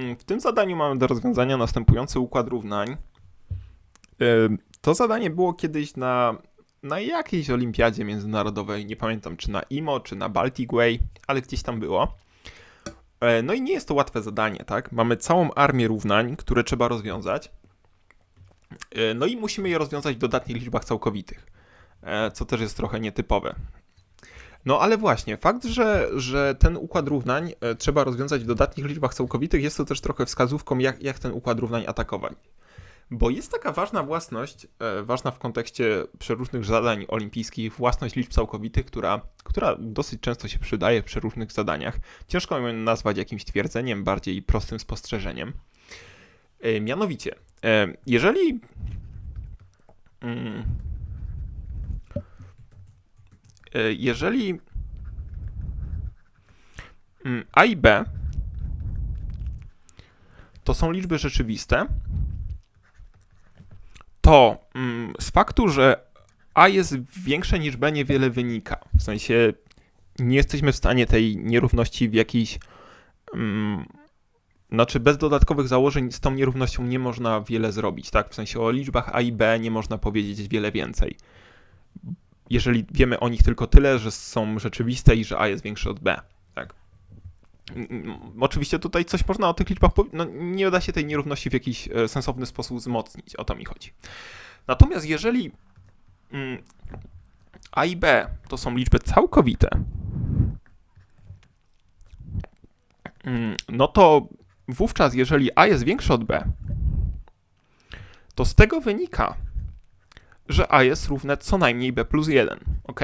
Mm, W tym zadaniu mamy do rozwiązania następujący układ równań. To zadanie było kiedyś na, na jakiejś olimpiadzie międzynarodowej, nie pamiętam czy na IMO, czy na Baltic Way, ale gdzieś tam było. E, No i nie jest to łatwe zadanie, tak? Mamy całą armię równań, które trzeba rozwiązać. E, No i musimy je rozwiązać w dodatnich liczbach całkowitych, e, co też jest trochę nietypowe. No ale właśnie, fakt, że, że ten układ równań e, trzeba rozwiązać w dodatnich liczbach całkowitych, jest to też trochę wskazówką, jak, jak ten układ równań atakować. Bo jest taka ważna własność, e, ważna w kontekście przeróżnych zadań olimpijskich, własność liczb całkowitych, która, która dosyć często się przydaje w przeróżnych zadaniach. Ciężko ją nazwać jakimś twierdzeniem, bardziej prostym spostrzeżeniem. E, mianowicie, jeżeli. E, jeżeli mm, A i B to są liczby rzeczywiste, to mm, z faktu, że A jest większe niż B niewiele wynika. W sensie nie jesteśmy w stanie tej nierówności w jakiś. Mm, znaczy, bez dodatkowych założeń z tą nierównością nie można wiele zrobić, tak? W sensie o liczbach A i B nie można powiedzieć wiele więcej. Jeżeli wiemy o nich tylko tyle, że są rzeczywiste i że A jest większe od B, tak? Oczywiście tutaj coś można o tych liczbach no nie da się tej nierówności w jakiś e, sensowny sposób wzmocnić, o to mi chodzi. Natomiast jeżeli mm, A i B to są liczby całkowite, mm, no to wówczas, jeżeli A jest większe od B, to z tego wynika, że A jest równe co najmniej B plus 1, ok?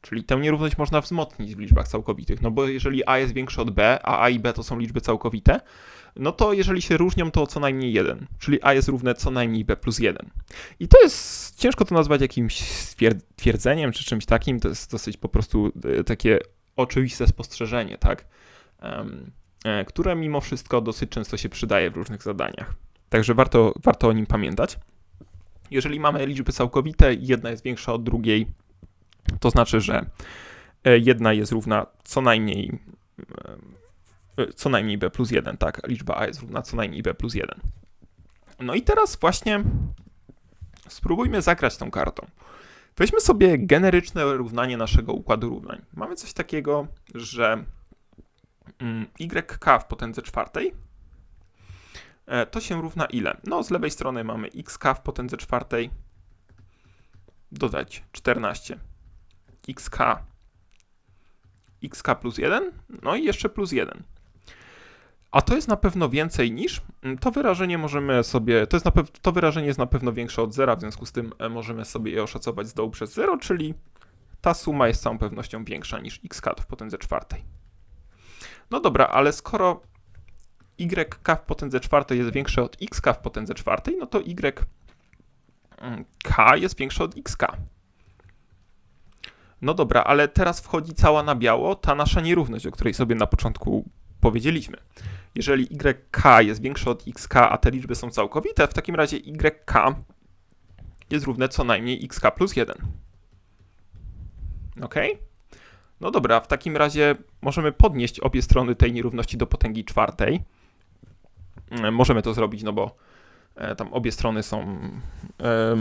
Czyli tę nierówność można wzmocnić w liczbach całkowitych, no bo jeżeli A jest większe od B, a A i B to są liczby całkowite, no to jeżeli się różnią, to co najmniej 1, czyli A jest równe co najmniej B plus 1. I to jest, ciężko to nazwać jakimś twierdzeniem czy czymś takim, to jest dosyć po prostu e, takie oczywiste spostrzeżenie, tak? E, które mimo wszystko dosyć często się przydaje w różnych zadaniach. Także warto, warto o nim pamiętać. Jeżeli mamy liczby całkowite i jedna jest większa od drugiej, to znaczy, że e, jedna jest równa co najmniej e, co najmniej b plus 1, tak? Liczba a jest równa co najmniej b plus 1. No i teraz właśnie spróbujmy zagrać tą kartą. Weźmy sobie generyczne równanie naszego układu równań. Mamy coś takiego, że mm, yk w potędze czwartej to się równa ile? No, z lewej strony mamy xk w potędze czwartej dodać 14 xk xk plus 1, no i jeszcze plus 1. A to jest na pewno więcej niż mm, to wyrażenie możemy sobie, to, jest na pew, to wyrażenie jest na pewno większe od zera, w związku z tym e, możemy sobie je oszacować z dołu przez 0, czyli ta suma jest z całą pewnością większa niż xk w potędze czwartej. No dobra, ale skoro yk w potędze czwartej jest większe od xk w potędze czwartej, no to y mm, jest większe od xk. No dobra, ale teraz wchodzi cała na biało ta nasza nierówność, o której sobie na początku powiedzieliśmy. Jeżeli yk jest większe od xk, a te liczby są całkowite, w takim razie yk jest równe co najmniej xk plus 1. Ok? No dobra, w takim razie możemy podnieść obie strony tej nierówności do potęgi czwartej. E, Możemy to zrobić, no bo e, tam obie strony są. e,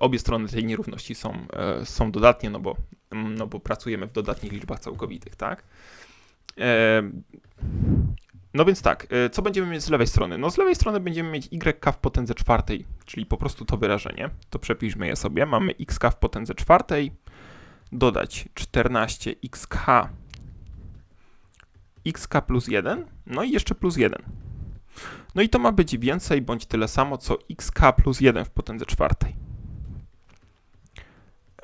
obie strony tej nierówności są, są dodatnie, no bo, mm, no bo pracujemy w dodatnich liczbach całkowitych, tak? No więc tak, co będziemy mieć z lewej strony? No z lewej strony będziemy mieć yk w potędze czwartej, czyli po prostu to wyrażenie. To przepiszmy je sobie. Mamy xk w potędze czwartej, dodać 14xk xk plus 1, no i jeszcze plus 1. No i to ma być więcej bądź tyle samo co xk plus 1 w potędze czwartej.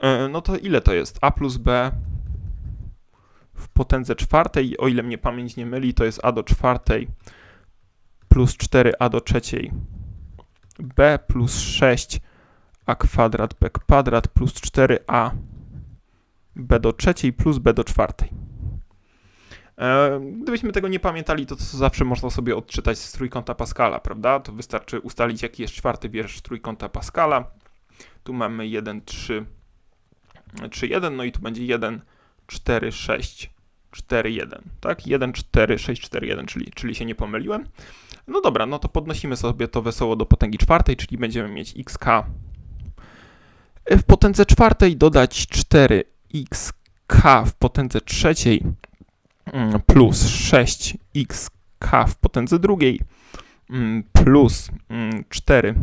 E, No to ile to jest? a plus b w potędze czwartej, o ile mnie pamięć nie myli, to jest a do czwartej plus 4a do trzeciej b plus 6 a kwadrat b kwadrat plus 4a b do trzeciej plus b do czwartej. E, Gdybyśmy tego nie pamiętali, to, to zawsze można sobie odczytać z trójkąta Pascala, prawda? To wystarczy ustalić, jaki jest czwarty wiersz trójkąta Pascala. Tu mamy 1, 3, 3, 1, no i tu będzie 1, 4, 6, 4, 1, tak? 1, 4, 6, 4, 1, czyli, czyli się nie pomyliłem. No dobra, no to podnosimy sobie to wesoło do potęgi czwartej, czyli będziemy mieć xk w potędze czwartej dodać 4xk w potędze trzeciej plus 6xk w potędze drugiej mm, plus 4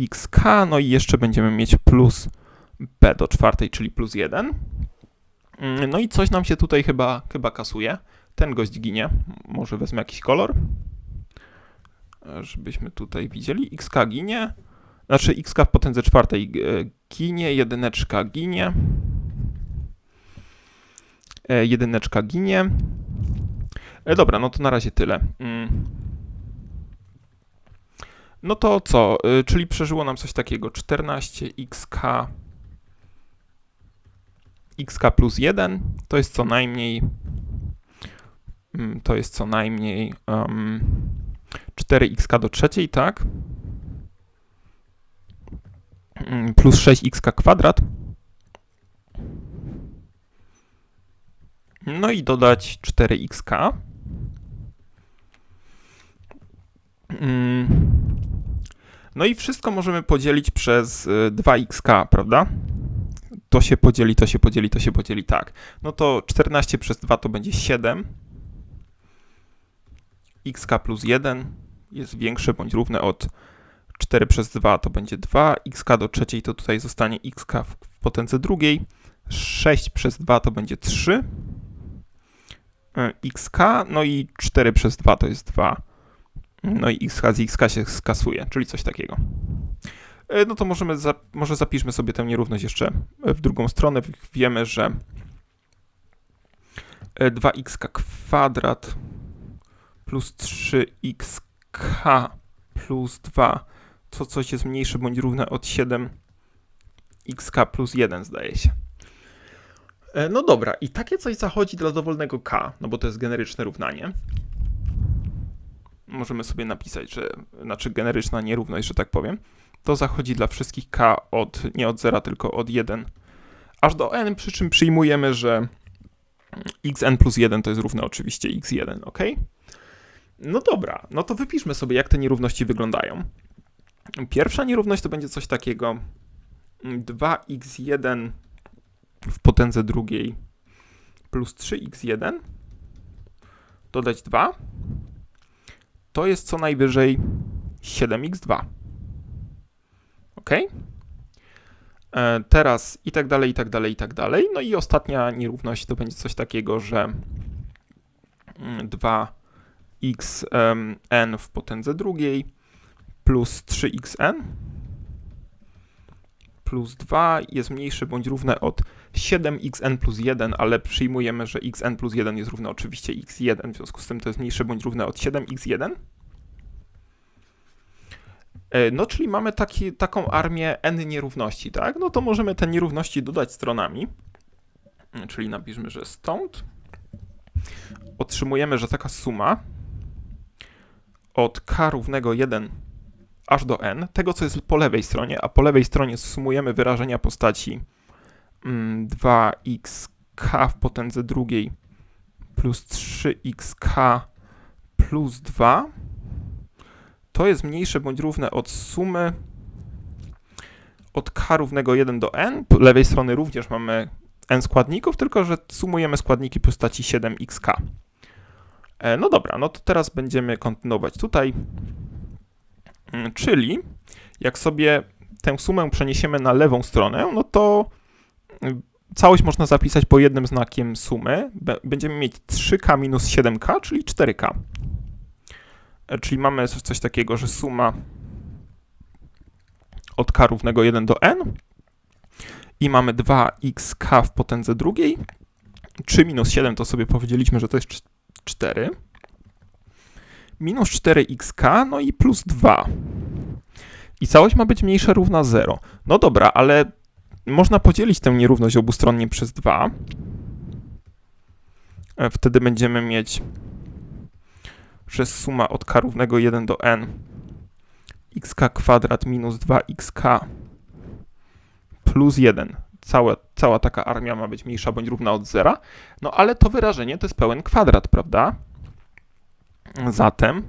xk, no i jeszcze będziemy mieć plus b do czwartej, czyli plus 1. Mm, No i coś nam się tutaj chyba, chyba kasuje. Ten gość ginie. Może wezmę jakiś kolor. Żebyśmy tutaj widzieli. XK ginie. Znaczy XK w potędze czwartej e, ginie. Jedyneczka ginie. E, Jedyneczka ginie. E, Dobra, no to na razie tyle. Mm. No to co? E, Czyli przeżyło nam coś takiego. 14xk xk plus 1 to jest co najmniej mm, to jest co najmniej um, 4xk do trzeciej, tak? Mm, Plus 6xk kwadrat. No i dodać 4xk. Mm. No i wszystko możemy podzielić przez y, 2xk, prawda? to się podzieli, to się podzieli, to się podzieli tak. No to 14 przez 2 to będzie 7. xk plus 1 jest większe bądź równe od 4 przez 2 to będzie 2. xk do trzeciej to tutaj zostanie xk w potędze drugiej. 6 przez 2 to będzie 3. e, xk, no i 4 przez 2 to jest 2. No i xk z xk się skasuje, czyli coś takiego. E, No to możemy, może zapiszmy sobie tę nierówność jeszcze w drugą stronę. Wiemy, że e, 2x kwadrat plus 3xk plus 2 to coś jest mniejsze bądź równe od 7xk plus 1 zdaje się. E, No dobra, i takie coś zachodzi dla dowolnego k, no bo to jest generyczne równanie. Możemy sobie napisać, że, znaczy generyczna nierówność, że tak powiem to zachodzi dla wszystkich k od, nie od 0, tylko od 1 aż do n, przy czym przyjmujemy, że xn plus 1 to jest równe oczywiście x1, ok? No dobra, no to wypiszmy sobie, jak te nierówności wyglądają. Pierwsza nierówność to będzie coś takiego 2x1 w potędze drugiej plus 3x1 dodać 2 to jest co najwyżej 7x2 ok? E, Teraz i tak dalej, i tak dalej, i tak dalej. No i ostatnia nierówność to będzie coś takiego, że mm, 2xn w potędze drugiej plus 3xn plus 2 jest mniejsze bądź równe od 7xn plus 1, ale przyjmujemy, że xn plus 1 jest równe oczywiście x1, w związku z tym to jest mniejsze bądź równe od 7x1. E, No, czyli mamy taki, taką armię n nierówności, tak? No to możemy te nierówności dodać stronami. E, Czyli napiszmy, że stąd otrzymujemy, że taka suma od k równego 1 aż do n, tego co jest po lewej stronie, a po lewej stronie sumujemy wyrażenia postaci mm, 2xk w potędze drugiej plus 3xk plus 2 to jest mniejsze bądź równe od sumy od k równego 1 do n. Po lewej strony również mamy n składników, tylko że sumujemy składniki postaci 7xk. E, No dobra, no to teraz będziemy kontynuować tutaj. Mm, Czyli jak sobie tę sumę przeniesiemy na lewą stronę, no to mm, całość można zapisać po jednym znakiem sumy. Będziemy mieć 3k minus 7k, czyli 4k. E, Czyli mamy coś, takiego, że suma od k równego 1 do n i mamy 2xk w potędze drugiej. 3 minus 7 to sobie powiedzieliśmy, że to jest cz- 4. Minus 4xk, no i plus 2. I całość ma być mniejsza równa 0. No dobra, ale można podzielić tę nierówność obustronnie przez 2. E, Wtedy będziemy mieć że suma od k równego 1 do n xk kwadrat minus 2xk plus 1. całe, cała taka armia ma być mniejsza bądź równa od zera. No ale to wyrażenie to jest pełen kwadrat, prawda? Zatem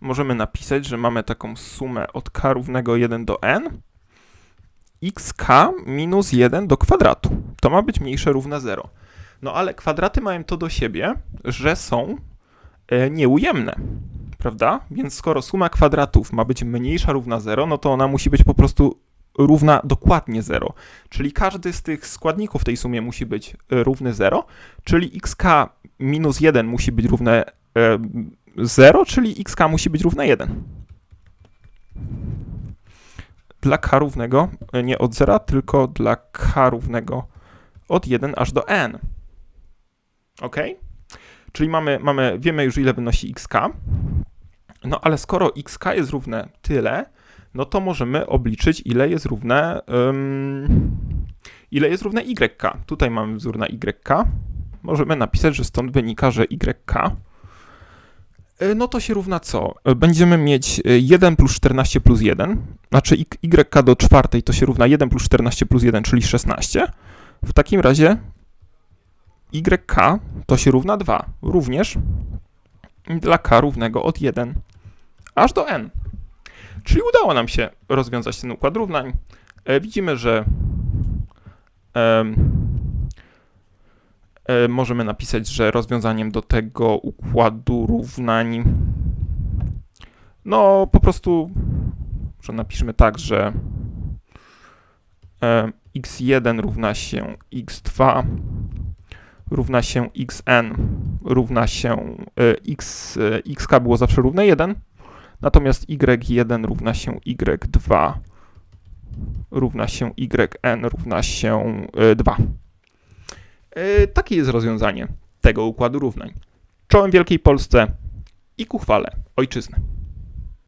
możemy napisać, że mamy taką sumę od k równego 1 do n xk minus 1 do kwadratu. To ma być mniejsze równe 0. No ale kwadraty mają to do siebie, że są e, nieujemne, prawda? Więc skoro suma kwadratów ma być mniejsza równa 0, no to ona musi być po prostu równa dokładnie 0. Czyli każdy z tych składników tej sumie musi być e, równy 0, czyli xk minus 1 musi być równe e, 0, czyli xk musi być równe 1. Dla k równego e, nie od 0, tylko dla k równego od 1 aż do n. Ok? Czyli mamy, mamy, wiemy już ile wynosi xk. No ale skoro xk jest równe tyle, no to możemy obliczyć ile jest równe ym, ile jest równe yk. Tutaj mamy wzór na yk. Możemy napisać, że stąd wynika, że yk y, no to się równa co? Y, Będziemy mieć y, 1 plus 14 plus 1, znaczy y- yk do czwartej to się równa 1 plus 14 plus 1, czyli 16. W takim razie yk to się równa 2, również dla k równego od 1 aż do n. Czyli udało nam się rozwiązać ten układ równań. E, widzimy, że em, e, możemy napisać, że rozwiązaniem do tego układu równań no po prostu że napiszmy tak, że e, x1 równa się x2 równa się xn równa się e, x, e, xk było zawsze równe 1, natomiast y1 równa się y2 równa się yn równa się e, 2. E, Takie jest rozwiązanie tego układu równań. Czołem Wielkiej Polsce i ku chwale ojczyzny.